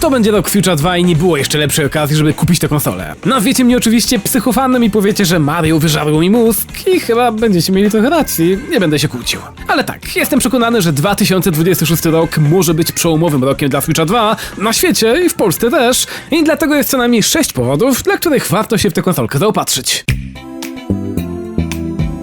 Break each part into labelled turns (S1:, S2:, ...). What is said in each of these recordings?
S1: To będzie rok Future 2 i nie było jeszcze lepszej okazji, żeby kupić tę konsolę. Nazwiecie mnie oczywiście psychofanem i powiecie, że Mario wyżarł mi mózg i chyba będziecie mieli trochę racji, nie będę się kłócił. Ale tak, jestem przekonany, że 2026 rok może być przełomowym rokiem dla Switcha 2 na świecie i w Polsce też i dlatego jest co najmniej 6 powodów, dla których warto się w tę konsolkę zaopatrzyć.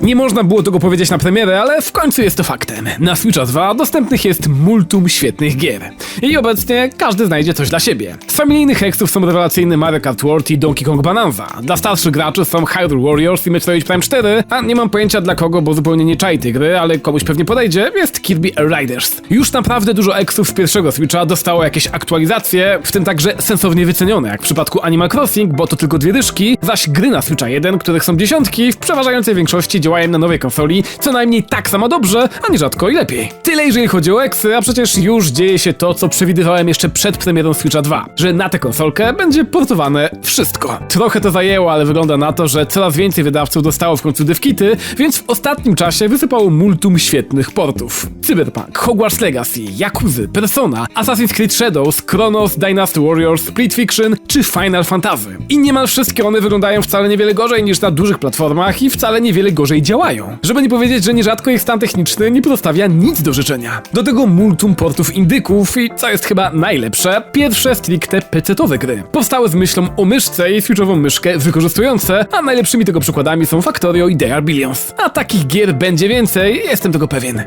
S1: Nie można było tego powiedzieć na premierę, ale w końcu jest to faktem. Na Switcha 2 dostępnych jest multum świetnych gier. I obecnie każdy znajdzie coś dla siebie. Z familijnych hekstów są rewelacyjny Mario Kart World i Donkey Kong Bonanza. Dla starszych graczy są Hyrule Warriors i Metroid Prime 4, a nie mam pojęcia dla kogo, bo zupełnie nie czai tej gry, ale komuś pewnie podejdzie, jest Kirby Air Riders. Już naprawdę dużo eksów z pierwszego Switcha dostało jakieś aktualizacje, w tym także sensownie wycenione, jak w przypadku Animal Crossing, bo to tylko dwie dyszki, zaś gry na Switcha 1, których są dziesiątki, w przeważającej większości działają na nowej konsoli co najmniej tak samo dobrze, a nierzadko i lepiej. Tyle jeżeli chodzi o eksy, a przecież już dzieje się to, co przewidywałem jeszcze przed premierą Switcha 2, że na tę konsolkę będzie portowane wszystko. Trochę to zajęło, ale wygląda na to, że coraz więcej wydawców dostało w końcu devkity, więc w ostatnim czasie wysypało multum świetnych portów. Cyberpunk, Hogwarts Legacy, Yakuza, Persona, Assassin's Creed Shadows, Chronos, Dynasty Warriors, Split Fiction czy Final Fantasy. I niemal wszystkie one wyglądają wcale niewiele gorzej niż na dużych platformach i wcale niewiele gorzej działają. Żeby nie powiedzieć, że nierzadko ich stan techniczny nie pozostawia nic do życzenia. Do tego multum portów indyków i co jest chyba najlepsze, pierwsze stricte PC-towe gry. Powstały z myślą o myszce i switchową myszkę wykorzystujące, a najlepszymi tego przykładami są Factorio i They Are Billions. A takich gier będzie więcej, jestem tego pewien.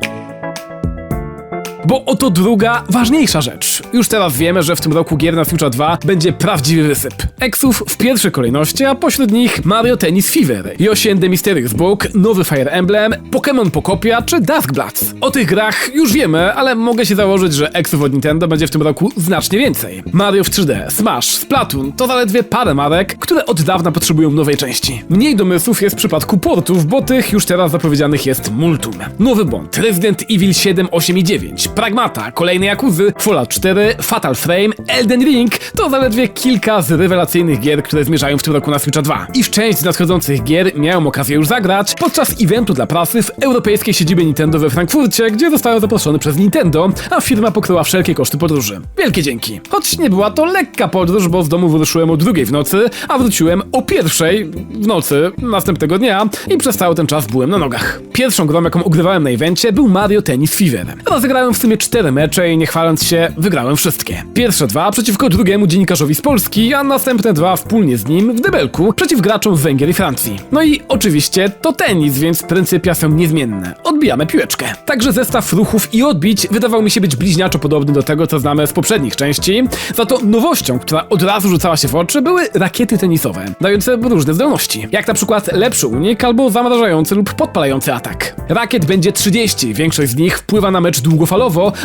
S1: Bo oto druga, ważniejsza rzecz. Już teraz wiemy, że w tym roku gier na Switcha 2 będzie prawdziwy wysyp. Exów w pierwszej kolejności, a pośród nich Mario Tennis Fever, Yoshi and the Mysterious Book, nowy Fire Emblem, Pokémon Pokopia czy Bloods. O tych grach już wiemy, ale mogę się założyć, że Exów od Nintendo będzie w tym roku znacznie więcej. Mario w 3D, Smash, Splatoon to zaledwie parę marek, które od dawna potrzebują nowej części. Mniej domysłów jest w przypadku portów, bo tych już teraz zapowiedzianych jest multum. Nowy Bond, Resident Evil 7, 8 i 9, Pragmata, kolejne Jakuzy, Fallout 4, Fatal Frame, Elden Ring to zaledwie kilka z rewelacyjnych gier, które zmierzają w tym roku na Switcha 2. I w część nadchodzących gier miałem okazję już zagrać podczas eventu dla prasy w europejskiej siedzibie Nintendo we Frankfurcie, gdzie zostałem zaproszony przez Nintendo, a firma pokryła wszelkie koszty podróży. Wielkie dzięki. Choć nie była to lekka podróż, bo z domu wyruszyłem o drugiej w nocy, a wróciłem o pierwszej w nocy następnego dnia i przez cały ten czas byłem na nogach. Pierwszą grą, jaką ugrywałem na evencie był Mario Tennis Fever. Rozegrałem w sumie cztery mecze i nie chwaląc się, wygrałem wszystkie. Pierwsze dwa przeciwko drugiemu dziennikarzowi z Polski, a następne dwa wspólnie z nim w debelku przeciw graczom z Węgier i Francji. No i oczywiście to tenis, więc pryncypia są niezmienne. Odbijamy piłeczkę. Także zestaw ruchów i odbić wydawał mi się być bliźniaczo podobny do tego, co znamy z poprzednich części. Za to nowością, która od razu rzucała się w oczy, były rakiety tenisowe, dające różne zdolności. Jak na przykład lepszy unik albo zamrażający lub podpalający atak. Rakiet będzie 30, większość z nich wpływa na mecz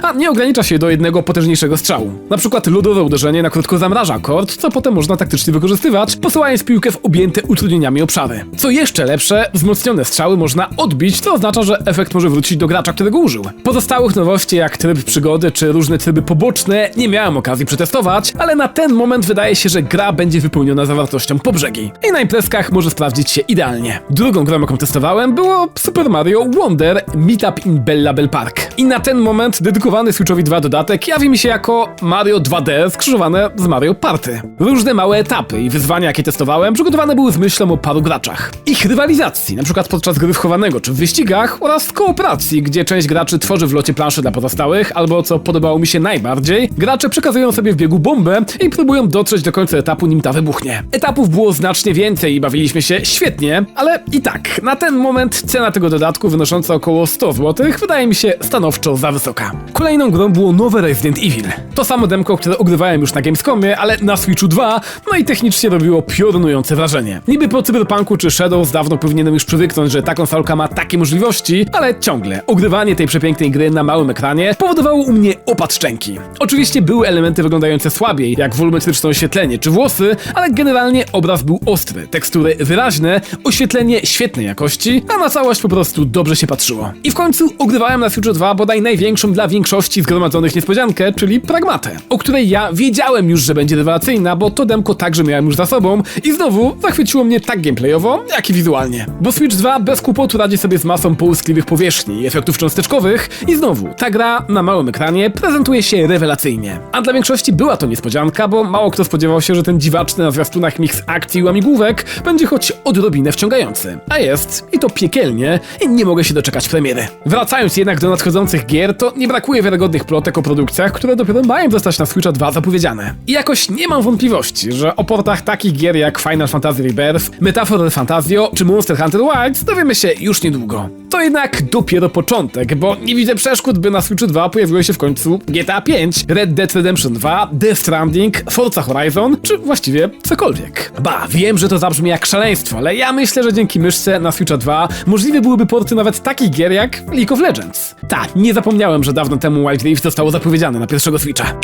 S1: a nie ogranicza się do jednego potężniejszego strzału. Na przykład lodowe uderzenie na krótko zamraża kord, co potem można taktycznie wykorzystywać, posyłając piłkę w objęte utrudnieniami obszary. Co jeszcze lepsze, wzmocnione strzały można odbić, co oznacza, że efekt może wrócić do gracza, którego użył. Pozostałych nowości, jak tryb przygody czy różne tryby poboczne, nie miałem okazji przetestować, ale na ten moment wydaje się, że gra będzie wypełniona zawartością po brzegi. I na imprezkach może sprawdzić się idealnie. Drugą grą, jaką testowałem, było Super Mario Wonder Meetup in Bella Bell Park. I na ten moment dedykowany Switchowi 2 dodatek jawi mi się jako Mario 2D skrzyżowane z Mario Party. Różne małe etapy i wyzwania, jakie testowałem, przygotowane były z myślą o paru graczach. Ich rywalizacji, przykład podczas gry wchowanego czy w wyścigach oraz kooperacji, gdzie część graczy tworzy w locie plansze dla pozostałych, albo co podobało mi się najbardziej, gracze przekazują sobie w biegu bombę i próbują dotrzeć do końca etapu, nim ta wybuchnie. Etapów było znacznie więcej i bawiliśmy się świetnie, ale i tak, na ten moment cena tego dodatku wynosząca około 100 zł wydaje mi się stanowczo za wysoka. Kolejną grą było nowe Resident Evil. To samo demko, które ogrywałem już na Gamescomie, ale na Switchu 2, no i technicznie robiło piorunujące wrażenie. Niby po Cyberpunku czy Shadows dawno powinienem już przywyknąć, że ta konsolka ma takie możliwości, ale ciągle ogrywanie tej przepięknej gry na małym ekranie powodowało u mnie opad szczęki. Oczywiście były elementy wyglądające słabiej, jak wolumetryczne oświetlenie czy włosy, ale generalnie obraz był ostry, tekstury wyraźne, oświetlenie świetnej jakości, a na całość po prostu dobrze się patrzyło. I w końcu ogrywałem na Switchu 2 bodaj największą dla większości zgromadzonych niespodziankę, czyli Pragmatę, o której ja wiedziałem już, że będzie rewelacyjna, bo to demko także miałem już za sobą i znowu zachwyciło mnie tak gameplayowo, jak i wizualnie. Bo Switch 2 bez kłopotu radzi sobie z masą połyskliwych powierzchni i efektów cząsteczkowych i znowu, ta gra na małym ekranie prezentuje się rewelacyjnie. A dla większości była to niespodzianka, bo mało kto spodziewał się, że ten dziwaczny na zwiastunach miks akcji i łamigłówek będzie choć odrobinę wciągający. A jest, i to piekielnie, i nie mogę się doczekać premiery. Wracając jednak do nadchodzących gier, to nie brakuje wiarygodnych plotek o produkcjach, które dopiero mają zostać na Switcha 2 zapowiedziane. I jakoś nie mam wątpliwości, że o portach takich gier jak Final Fantasy Rebirth, Metaphor Fantasio czy Monster Hunter Wilds dowiemy się już niedługo. To jednak dopiero początek, bo nie widzę przeszkód, by na Switchu 2 pojawiło się w końcu GTA 5, Red Dead Redemption 2, Death Stranding, Forza Horizon, czy właściwie cokolwiek. Ba, wiem, że to zabrzmi jak szaleństwo, ale ja myślę, że dzięki myszce na Switcha 2 możliwe byłyby porty nawet takich gier jak League of Legends. Tak, nie zapomniałem, że dawno temu Wild Rift zostało zapowiedziane na pierwszego Switcha.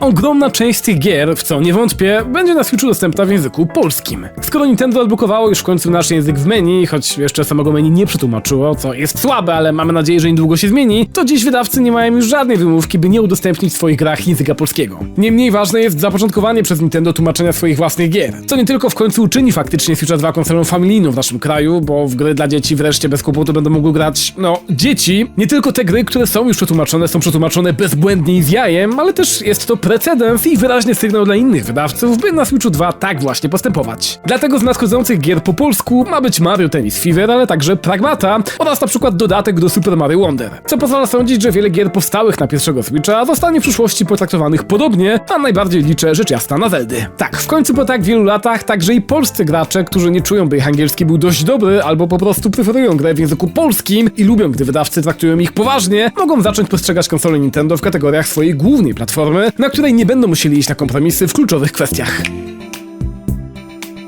S1: Ogromna część tych gier, w co nie wątpię, będzie na Switchu dostępna w języku polskim. Skoro Nintendo odblokowało już w końcu nasz język w menu, choć jeszcze samego menu nie przetłumaczyło, co jest słabe, ale mamy nadzieję, że niedługo się zmieni, to dziś wydawcy nie mają już żadnej wymówki, by nie udostępnić w swoich grach języka polskiego. Niemniej ważne jest zapoczątkowanie przez Nintendo tłumaczenia swoich własnych gier, co nie tylko w końcu uczyni faktycznie Switcha 2 konsolą familijną w naszym kraju, bo w gry dla dzieci wreszcie bez kłopotu będą mogły grać, no, dzieci. Nie tylko te gry, które są już przetłumaczone, są przetłumaczone bezbłędnie i z jajem, ale też jest to precedens i wyraźny sygnał dla innych wydawców, by na Switchu 2 tak właśnie postępować. Dlatego z nadchodzących gier po polsku ma być Mario Tennis Fever, ale także Pragmata oraz na przykład dodatek do Super Mario Wonder, co pozwala sądzić, że wiele gier powstałych na pierwszego Switcha zostanie w przyszłości potraktowanych podobnie, a najbardziej liczę rzecz jasna na Zeldy. Tak, w końcu po tak wielu latach także i polscy gracze, którzy nie czują, by ich angielski był dość dobry, albo po prostu preferują grę w języku polskim i lubią, gdy wydawcy traktują ich poważnie, mogą zacząć postrzegać konsole Nintendo w kategoriach swojej głównej platformy, na której nie będą musieli iść na kompromisy w kluczowych kwestiach.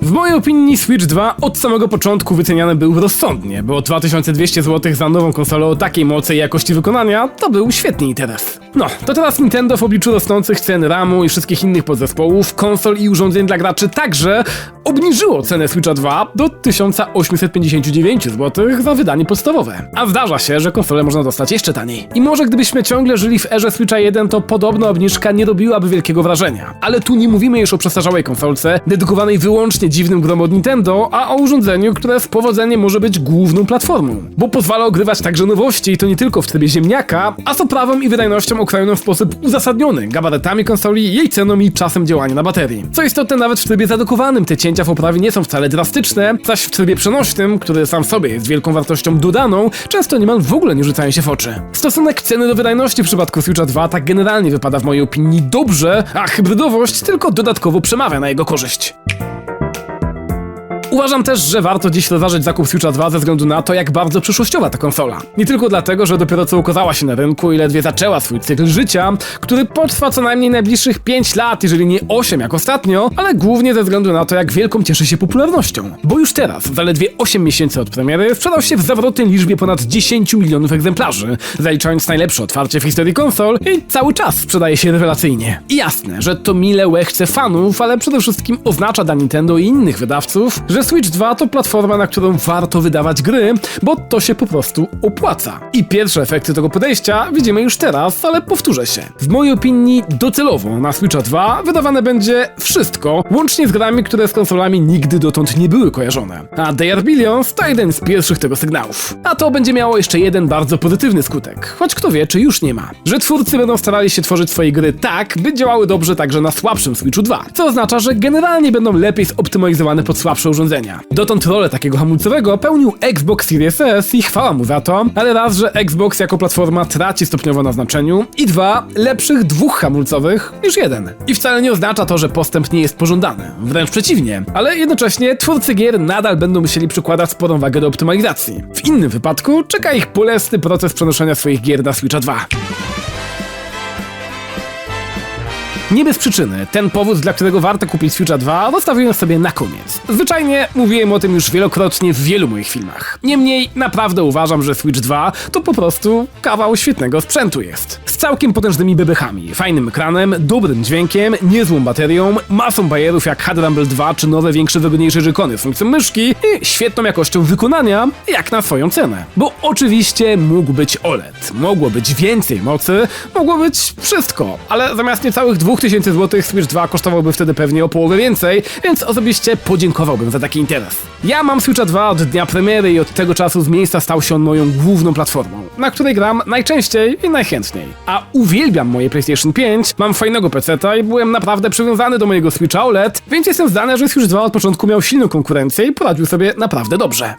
S1: W mojej opinii Switch 2 od samego początku wyceniany był rozsądnie, bo 2200 zł za nową konsolę o takiej mocy i jakości wykonania to był świetny interes. No, to teraz Nintendo w obliczu rosnących cen RAMu i wszystkich innych podzespołów, konsol i urządzeń dla graczy także obniżyło cenę Switcha 2 do 1859 zł za wydanie podstawowe. A zdarza się, że konsole można dostać jeszcze taniej. I może gdybyśmy ciągle żyli w erze Switcha 1, to podobna obniżka nie robiłaby wielkiego wrażenia. Ale tu nie mówimy już o przestarzałej konsolce, dedykowanej wyłącznie dziwnym grom od Nintendo, a o urządzeniu, które z powodzeniem może być główną platformą. Bo pozwala ogrywać także nowości i to nie tylko w trybie ziemniaka, a z oprawą i wydajnością okrojoną w sposób uzasadniony, gabaretami konsoli, jej ceną i czasem działania na baterii. Co istotne, nawet w trybie zadokowanym te cięcia w oprawie nie są wcale drastyczne, zaś w trybie przenośnym, który sam w sobie jest wielką wartością dodaną, często niemal w ogóle nie rzucają się w oczy. Stosunek ceny do wydajności w przypadku Switcha 2 tak generalnie wypada w mojej opinii dobrze, a hybrydowość tylko dodatkowo przemawia na jego korzyść. Uważam też, że warto dziś rozważyć zakup Switcha 2 ze względu na to, jak bardzo przyszłościowa ta konsola. Nie tylko dlatego, że dopiero co ukazała się na rynku i ledwie zaczęła swój cykl życia, który potrwa co najmniej najbliższych 5 lat, jeżeli nie 8 jak ostatnio, ale głównie ze względu na to, jak wielką cieszy się popularnością. Bo już teraz, zaledwie 8 miesięcy od premiery, sprzedał się w zawrotnej liczbie ponad 10 milionów egzemplarzy, zaliczając najlepsze otwarcie w historii konsol i cały czas sprzedaje się rewelacyjnie. I jasne, że to mile łechce fanów, ale przede wszystkim oznacza dla Nintendo i innych wydawców, że Switch 2 to platforma, na którą warto wydawać gry, bo to się po prostu opłaca. I pierwsze efekty tego podejścia widzimy już teraz, ale powtórzę się. W mojej opinii docelowo na Switcha 2 wydawane będzie wszystko, łącznie z grami, które z konsolami nigdy dotąd nie były kojarzone. A They Are Billions to jeden z pierwszych tego sygnałów. A to będzie miało jeszcze jeden bardzo pozytywny skutek, choć kto wie, czy już nie ma. Że twórcy będą starali się tworzyć swoje gry tak, by działały dobrze także na słabszym Switchu 2, co oznacza, że generalnie będą lepiej zoptymalizowane pod słabsze urządzenia. Dotąd rolę takiego hamulcowego pełnił Xbox Series S i chwała mu za to, ale raz, że Xbox jako platforma traci stopniowo na znaczeniu i dwa, lepszych dwóch hamulcowych niż jeden. I wcale nie oznacza to, że postęp nie jest pożądany, wręcz przeciwnie, ale jednocześnie twórcy gier nadal będą musieli przykładać sporą wagę do optymalizacji. W innym wypadku czeka ich bolesny proces przenoszenia swoich gier na Switcha 2. Nie bez przyczyny, ten powód, dla którego warto kupić Switcha 2, zostawiłem sobie na koniec. Zwyczajnie mówiłem o tym już wielokrotnie w wielu moich filmach. Niemniej, naprawdę uważam, że Switch 2 to po prostu kawał świetnego sprzętu jest. Z całkiem potężnymi bebechami, fajnym ekranem, dobrym dźwiękiem, niezłą baterią, masą bajerów jak HD Rumble 2 czy nowe, większe, wygodniejsze żykony z funkcją myszki i świetną jakością wykonania, jak na swoją cenę. Bo oczywiście mógł być OLED, mogło być więcej mocy, mogło być wszystko, ale zamiast niecałych 2000 zł Switch 2 kosztowałby wtedy pewnie o połowę więcej, więc osobiście podziękowałbym za taki interes. Ja mam Switcha 2 od dnia premiery i od tego czasu z miejsca stał się on moją główną platformą, na której gram najczęściej i najchętniej. A uwielbiam moje PlayStation 5, mam fajnego peceta i byłem naprawdę przywiązany do mojego Switcha OLED, więc jestem zdany, że Switch 2 od początku miał silną konkurencję i poradził sobie naprawdę dobrze.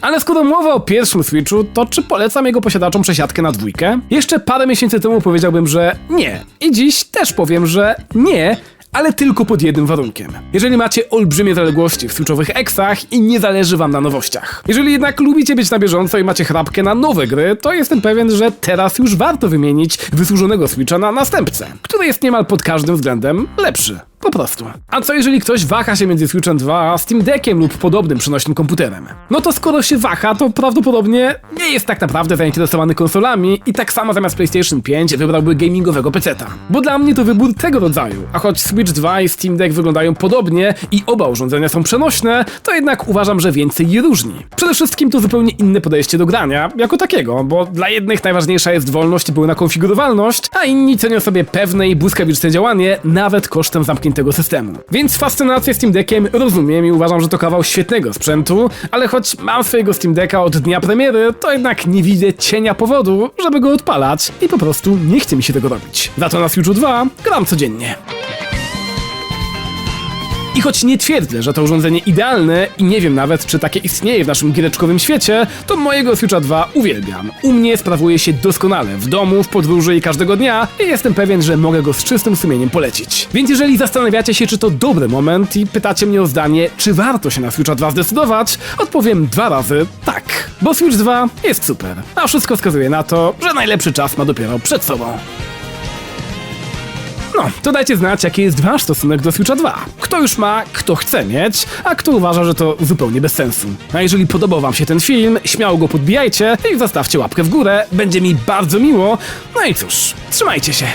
S1: Ale skoro mowa o pierwszym Switchu, to czy polecam jego posiadaczom przesiadkę na dwójkę? Jeszcze parę miesięcy temu powiedziałbym, że nie. I dziś też powiem, że nie, ale tylko pod jednym warunkiem. Jeżeli macie olbrzymie zaległości w switchowych eksach i nie zależy wam na nowościach. Jeżeli jednak lubicie być na bieżąco i macie chrapkę na nowe gry, to jestem pewien, że teraz już warto wymienić wysłużonego Switcha na następcę, który jest niemal pod każdym względem lepszy. Po prostu. A co jeżeli ktoś waha się między Switchem 2 a Steam Deckiem lub podobnym przenośnym komputerem? No to skoro się waha, to prawdopodobnie nie jest tak naprawdę zainteresowany konsolami i tak samo zamiast PlayStation 5 wybrałby gamingowego peceta. Bo dla mnie to wybór tego rodzaju. A choć Switch 2 i Steam Deck wyglądają podobnie i oba urządzenia są przenośne, to jednak uważam, że więcej je różni. Przede wszystkim to zupełnie inne podejście do grania, jako takiego, bo dla jednych najważniejsza jest wolność i pełna konfigurowalność, a inni cenią sobie pewne i błyskawiczne działanie, nawet kosztem zamkniętego systemu. Więc fascynację Steam Deckiem rozumiem i uważam, że to kawał świetnego sprzętu, ale choć mam swojego Steam Decka od dnia premiery, to jednak nie widzę cienia powodu, żeby go odpalać i po prostu nie chce mi się tego robić. Za to na Switchu 2 gram codziennie. I choć nie twierdzę, że to urządzenie idealne i nie wiem nawet, czy takie istnieje w naszym giereczkowym świecie, to mojego Switcha 2 uwielbiam. U mnie sprawuje się doskonale w domu, w podróży i każdego dnia i jestem pewien, że mogę go z czystym sumieniem polecić. Więc jeżeli zastanawiacie się, czy to dobry moment i pytacie mnie o zdanie, czy warto się na Switcha 2 zdecydować, odpowiem dwa razy tak. Bo Switch 2 jest super, a wszystko wskazuje na to, że najlepszy czas ma dopiero przed sobą. No, to dajcie znać, jaki jest wasz stosunek do Switcha 2. Kto już ma, kto chce mieć, a kto uważa, że to zupełnie bez sensu. A jeżeli podobał wam się ten film, śmiało go podbijajcie i zostawcie łapkę w górę, będzie mi bardzo miło. No i cóż, trzymajcie się.